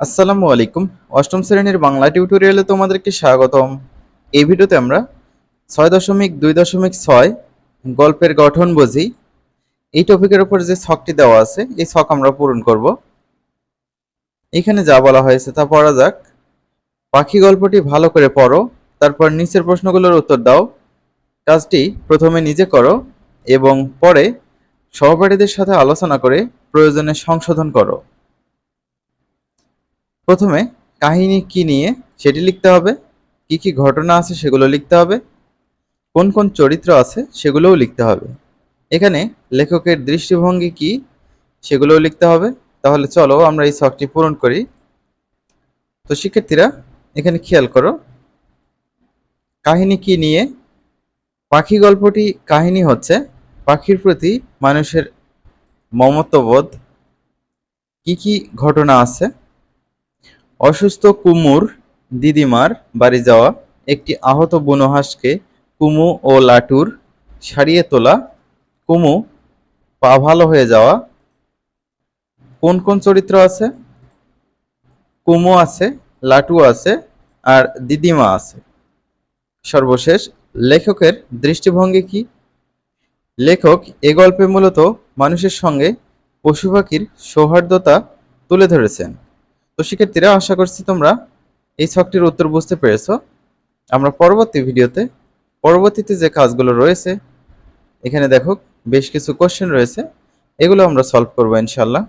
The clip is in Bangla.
আসসালামু আলাইকুম। অষ্টম শ্রেণির বাংলা টিউটোরিয়ালে তোমাদেরকে স্বাগতম। এই ভিডিওতে আমরা ছয় দশমিক দুই দশমিক ছয় গল্পের গঠন বুঝি। এই টপিকের উপর যে ছকটি দেওয়া আছে, এই ছক আমরা পূরণ করব। এখানে যা বলা হয়েছে তা পড়া যাক। পাখি গল্পটি ভালো করে পড়ো, তারপর নিচের প্রশ্নগুলোর উত্তর দাও। কাজটি প্রথমে নিজে করো এবং পরে সহপাঠীদের সাথে আলোচনা করে প্রয়োজনে সংশোধন করো। প্রথমে কাহিনী কি নিয়ে সেটি লিখতে হবে, কি কি ঘটনা আছে সেগুলো লিখতে হবে, কোন কোন চরিত্র আছে সেগুলোও লিখতে হবে। এখানে লেখকের দৃষ্টিভঙ্গি কি সেগুলোও লিখতে হবে। তাহলে চলো আমরা এই ছকটি পূরণ করি। তো শিক্ষার্থীরা, এখানে খেয়াল করো। কাহিনী কি নিয়ে? পাখি গল্পটি কাহিনী হচ্ছে। পাখির প্রতি মানুষের মমত্ববোধ। কি কি ঘটনা আছে? অসুস্থ কুমুর দিদিমার বাড়ি যাওয়া একটি আহত বনহাঁসকে কুমু ও লাটুর সারিয়ে তোলা। কুমু, পা ভালো হয়ে যাওয়া। কোন কোন চরিত্র আছে? কুমু আছে, লাটু আছে, আর দিদিমা আছে। সর্বশেষ, লেখকের দৃষ্টিভঙ্গি কি? লেখক এ গল্পে মূলত মানুষের সঙ্গে পশু পাখির সৌহার্দ্যতা তুলে ধরেছেন। তো শিক্ষার্থীরা, আশা করছি তোমরা এই ছকটির উত্তর বুঝতে পেরেছ। আমরা পরবর্তী ভিডিওতে, পরবর্তীতে যে কাজগুলো রয়েছে, এখানে দেখো বেশ কিছু কোশ্চেন রয়েছে। এগুলো আমরা সলভ করব ইনশাল্লাহ